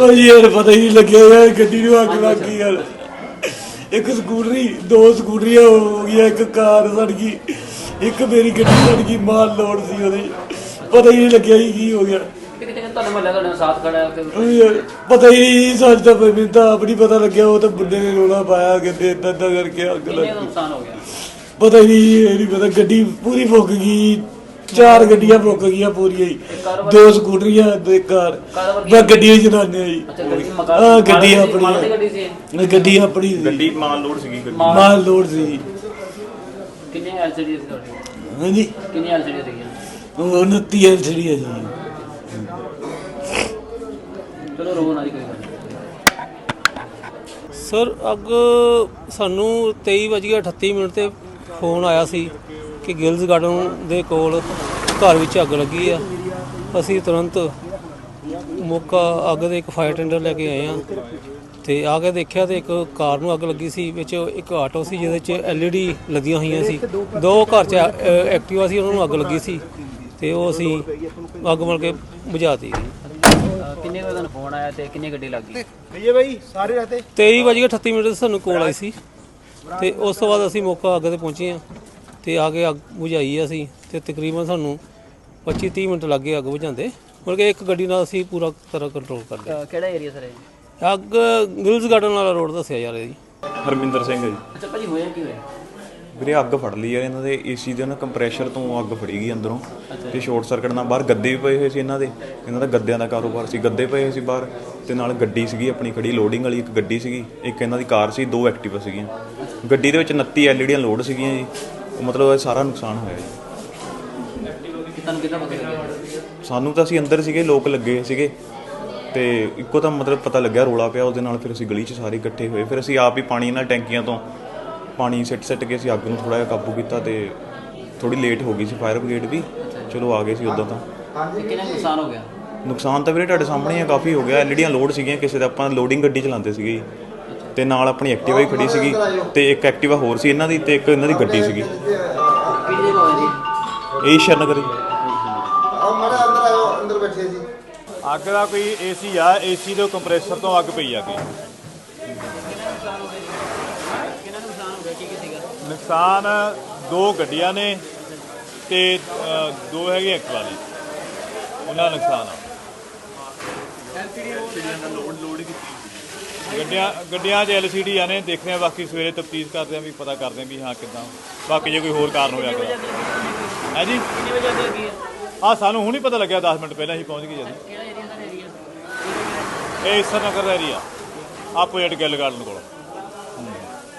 ਉਹ ਯਾਰ ਪਤਾ ਹੀ ਨਹੀਂ ਲੱਗਿਆ ਯਾਰ ਗੱਡੀ ਨੂੰ ਅੱਗ ਲੱਗ ਗਈ ਯਾਰ। ਇੱਕ ਸਕੂਟਰੀ ਦੋ ਸਕੂਟਰੀਆਂ ਹੋ ਗਈਆਂ ਇੱਕ ਕਾਰ ਸੜ ਗਈ ਇੱਕ ਮੇਰੀ ਗੱਡੀ ਸੜ ਗਈ ਮਾਲ ਲੋਡ ਸੀ ਉਹਦੇ। ਪਤਾ ਹੀ ਨਹੀਂ ਲੱਗਿਆ ਜੀ ਕੀ ਹੋ ਗਿਆ। ਕਿਤੇ ਕਿਤੇ ਤੁਹਾਨੂੰ ਮੱਲਾ ਤੁਹਾਡੇ ਨਾਲ ਸਾਥ ਖੜਾ ਹੈ ਕਿ ਉਹ ਯਾਰ ਪਤਾ ਹੀ ਨਹੀਂ ਸੱਚ ਤਾਂ ਮੈਨੂੰ ਤਾਂ ਆਪ ਨਹੀਂ ਪਤਾ ਲੱਗਿਆ ਉਹ ਤਾਂ ਬੰਦੇ ਨੇ ਰੋਲਾ ਪਾਇਆ ਕਹਿੰਦੇ ਏਦਾਂ ਏਦਾਂ ਕਰਕੇ ਅੱਗ ਕਿੰਨੇ ਲੱਗ ਦਾ ਗਈ। ਨੁਕਸਾਨ ਹੋ ਗਿਆ? ਪਤਾ ਹੀ ਨਹੀਂ ਇਹ ਨਹੀਂ ਪਤਾ ਗੱਡੀ ਪੂਰੀ ਫੁੱਕ ਗਈ ਚਾਰ ਗੱਡੀਆਂ ਫੁੱਕ ਗਈਆਂ ਪੂਰੀਆਂ ਹੀ। ਦੋ ਸਕੂਟਰੀਆਂ ਤੇ ਕਾਰ। ਬਸ ਗੱਡੀ ਹੀ? ਚਲਾਉਂਦੇ ਆ ਜੀ। ਮਕਾ ਹਾਂ, ਗੱਡੀ ਆਪਣੀ ਮਾਲ ਦੀ ਹੈ। ਗੱਡੀ ਸੀ। ਇਹ ਗੱਡੀ ਆਪਣੀ ਸੀ। ਗੱਡੀ ਮਾਲ ਲੋਡ ਸੀਗੀ ਗੱਡੀ। ਮਾਲ- ਲੋਡ ਸੀ। ਕਿੰਨੇ ਐਲਸੀਡੀ ਸੀ ਤੁਹਾਡੀ? ਹਾਂਜੀ? ਕਿੰਨੀ ਐਲਸੀਡੀ ਸੀਗੀਆਂ ਉਹ 29 ਐਲਸੀਡੀ ਹੈ ਜੀ। ਚਲੋ ਰੋ ਨਾ ਦੀ ਕੋਈ ਗੱਲ ਨਹੀਂ। ਸਰ ਅੱਗ ਸਾਨੂੰ 23:38 ਮਿੰਟ ਤੇ ਫੋਨ ਆਇਆ ਸੀ। ਕਿ ਗਿਲਜ਼ ਗਾਰਡਨ ਦੇ ਕੋਲ ਘਰ ਵਿੱਚ ਅੱਗ ਲੱਗੀ ਆ। ਅਸੀਂ ਤੁਰੰਤ ਮੌਕਾ ਅੱਗ ਦੇ ਇੱਕ ਫਾਇਰ ਟੈਂਡਰ ਲੈ ਕੇ ਆਏ ਆ। ਤੇ ਆ ਕੇ ਦੇਖਿਆ ਤੇ ਇੱਕ ਕਾਰ ਨੂੰ ਅੱਗ ਲੱਗੀ ਸੀ ਵਿੱਚ ਇੱਕ ਆਟੋ ਸੀ ਜਿਹਦੇ 'ਚ ਐਲਈਡੀ ਲੱਗੀਆਂ ਹੋਈਆਂ ਸੀ। ਦੋ ਘਰ 'ਚ ਐਕਟਿਵਾ ਸੀ ਉਹਨਾਂ ਨੂੰ ਅੱਗ ਲੱਗੀ ਸੀ ਤੇ ਉਹ ਅਸੀਂ ਅੱਗ ਮਲ ਕੇ ਬੁਝਾਤੀ ਕਿੰਨੇ ਵਜੇ ਤੁਹਾਨੂੰ ਫੋਨ ਆਇਆ ਤੇ ਕਿੰਨੀ ਗੱਡੀ ਲੱਗੀ ਭਈਏ ਬਾਈ ਸਾਰੇ ਰਹਤੇ 23:38 ਮਿੰਟ ਸਾਨੂੰ ਕੋਲ ਆਈ ਸੀ। ਤੇ ਉਸ ਤੋਂ ਬਾਅਦ ਅਸੀਂ ਮੌਕਾ ਅੱਗ ਤੇ ਪਹੁੰਚੇ ਆ। ਤੇ ਆ ਕੇ ਅੱਗ ਬੁਝਾਈ ਆ ਅਸੀਂ ਤੇ ਤਕਰੀਬਨ ਸਾਨੂੰ 25-30 ਮਿੰਟ ਲੱਗੇ ਅੱਗ ਬੁਝਾਉਂਦੇ। ਮਤਲਬ ਕਿ ਇੱਕ ਗੱਡੀ ਨਾਲ ਅਸੀਂ ਪੂਰਾ ਤਰ੍ਹਾਂ ਕੰਟਰੋਲ ਕਰ ਲਿਆ। ਅਹ ਕਿਹੜਾ ਏਰੀਆ ਸਰ ਇਹ ਅੱਗ ਗਿਲਜ਼ ਗਾਰਡਨ ਵਾਲਾ ਰੋਡ ਦੱਸਿਆ ਜਾ ਰਿਹਾ ਜੀ। ਹਰਮਿੰਦਰ ਸਿੰਘ ਹੈ ਜੀ। ਅੱਛਾ ਭਾਜੀ ਹੋਇਆ ਕੀ ਹੋਇਆ? ਵੀਰੇ ਅੱਗ ਫੜ ਲਈ ਯਾਰ ਇਹਨਾਂ ਦੇ। ਏਸੀ ਦੇ ਨਾ ਕੰਪਰੈਸ਼ਰ ਤੋਂ ਅੱਗ ਫੜੀ ਗਈ ਅੰਦਰੋਂ। ਤੇ ਸ਼ਾਰਟ ਸਰਕਟ ਨਾਲ ਬਾਹਰ ਗੱਦੇ ਵੀ ਪਏ ਹੋਏ ਸੀ ਇਹਨਾਂ ਦੇ। ਇਹਨਾਂ ਦਾ ਗੱਦਿਆਂ ਦਾ ਕਾਰੋਬਾਰ ਸੀ। ਗੱਦੇ ਪਏ ਹੋਏ ਸੀ ਬਾਹਰ। ਤੇ ਨਾਲ ਗੱਡੀ ਸੀਗੀ ਆਪਣੀ ਖੜੀ ਲੋਡਿੰਗ ਵਾਲੀ ਇੱਕ ਗੱਡੀ ਸੀਗੀ। ਇੱਕ ਇਹਨਾਂ ਦੀ ਕਾਰ ਸੀ ਦੋ ਐਕਟਿਵਾ ਸੀਗੀਆਂ। ਗੱਡੀ ਦੇ ਵਿੱਚ 29 ਐਲਈਡੀਆਂ ਲੋਡ ਸੀਗੀਆਂ ਜੀ। ਉਹ ਮਤਲਬ ਇਹ ਸਾਰਾ ਨੁਕਸਾਨ ਹੋਇਆ ਜੀ। ਤੁਹਾਨੂੰ ਕਿੱਦਾਂ ਪਤਾ ਲੱਗਿਆ? ਸਾਨੂੰ ਤਾਂ ਅਸੀਂ ਅੰਦਰ ਸੀਗੇ ਲੋਕ ਲੱਗੇ ਸੀਗੇ। ਤੇ ਇੱਕੋ ਤਾਂ ਮਤਲਬ ਪਤਾ ਲੱਗਿਆ ਰੋਲਾ ਪਿਆ ਉਹਦੇ ਨਾਲ ਫਿਰ ਅਸੀਂ ਗਲੀ 'ਚ ਸਾਰੇ ਇਕੱਠੇ ਹੋਏ। ਫਿਰ ਅਸੀਂ ਆਪ ਹੀ ਪਾਣੀ ਨਾਲ ਟੈਂਕੀਆਂ ਤੋਂ ਪਾਣੀ ਸਿੱਟ ਸਿੱਟ ਕੇ ਅਸੀਂ ਅੱਗ ਨੂੰ ਥੋੜਾ ਜਿਹਾ ਕਾਬੂ ਕੀਤਾ ਤੇ ਥੋੜੀ ਲੇਟ ਹੋ ਗਈ ਸੀ ਫਾਇਰ ਬ੍ਰਿਗੇਡ ਵੀ ਚਲੋ ਆ ਗਏ ਸੀ ਉਦੋਂ ਤਾਂ। ਤੇ ਕਿੰਨਾ ਨੁਕਸਾਨ ਹੋ ਗਿਆ? ਨੁਕਸਾਨ ਤਾਂ ਵੀਰੇ ਤੁਹਾਡੇ ਸਾਹਮਣੇ ਆ ਕਾਫੀ ਹੋ ਗਿਆ। ਐਲਈਡੀਆਂ ਲੋਡ ਸੀਗੀਆਂ ਕਿਸੇ ਦਾ ਆਪਾਂ ਲੋਡਿੰਗ ਗੱਡੀ ਚਲਾਉਂਦੇ ਸੀਗੇ ਜੀ। ਤੇ ਨਾਲ ਆਪਣੀ ਐਕਟਿਵਾ ਹੀ ਖੜੀ ਸੀਗੀ ਤੇ ਇੱਕ ਐਕਟਿਵਾ ਹੋਰ ਸੀ ਇਹਨਾਂ ਦੀ ਤੇ ਇੱਕ ਇਹਨਾਂ ਦੀ ਗੱਡੀ ਸੀਗੀ। ਕਿਹਦੇ ਨਾਲ ਜੀ। ਇਹ ਸ਼ਰਨਗਰੀ ਅੰਦਰ ਆਓ ਅੰਦਰ ਬੈਠੇ ਜੀ। ਅੱਗ ਦਾ ਕੋਈ ਏਸੀ ਆ ਏਸੀ ਦੇ ਕੰਪਰੈਸਰ ਤੋਂ ਅੱਗ ਪਈ ਆ ਗਈ ਨੁਕਸਾਨ ਦੋ ਗੱਡੀਆਂ ਨੇ ਤੇ ਦੋ ਹੈਗੇ ਐਕਟਿਵਾ ਵਾਲੀ। ਉਹਨਾਂ ਦਾ ਨੁਕਸਾਨ ਆ। ਐਲਸੀਡੀ ਲੋਡ ਲੋਡ ਕੀਤੀ। ਗੱਡੀਆਂ ਗੱਡੀਆਂ 'ਚ ਐਲਸੀਡੀ ਆ ਨੇ ਦੇਖਦੇ ਆ ਬਾਕੀ ਸਵੇਰੇ ਤਫਤੀਸ਼ ਕਰਦੇ ਆ ਵੀ ਪਤਾ ਕਰਦੇ ਆ ਵੀ ਹਾਂ ਕਿੱਦਾਂ। ਬਾਕੀ ਜੇ ਕੋਈ ਹੋਰ ਕਾਰਨ ਹੋਇਆ ਤਾਂ। ਹੈ ਜੀ? ਕਿੰਨੇ ਵਜੇ ਅੱਗ ਲੱਗੀ ਹੈ ਆ ਸਾਨੂੰ ਹੁਣ ਹੀ ਪਤਾ ਲੱਗਿਆ 10 ਮਿੰਟ ਪਹਿਲਾਂ ਹੀ ਪਹੁੰਚ ਗਏ ਜਦ ਕਿਹੜਾ ਏਰੀਆ ਦਾ ਏਰੀਆ ਇਹ ਇਸਰ ਨਗਰ ਦਾ ਏਰੀਆ ਆਪੋਜ਼ਿਟ ਗਿੱਲ ਗਾਰਡਨ ਕੋਲ।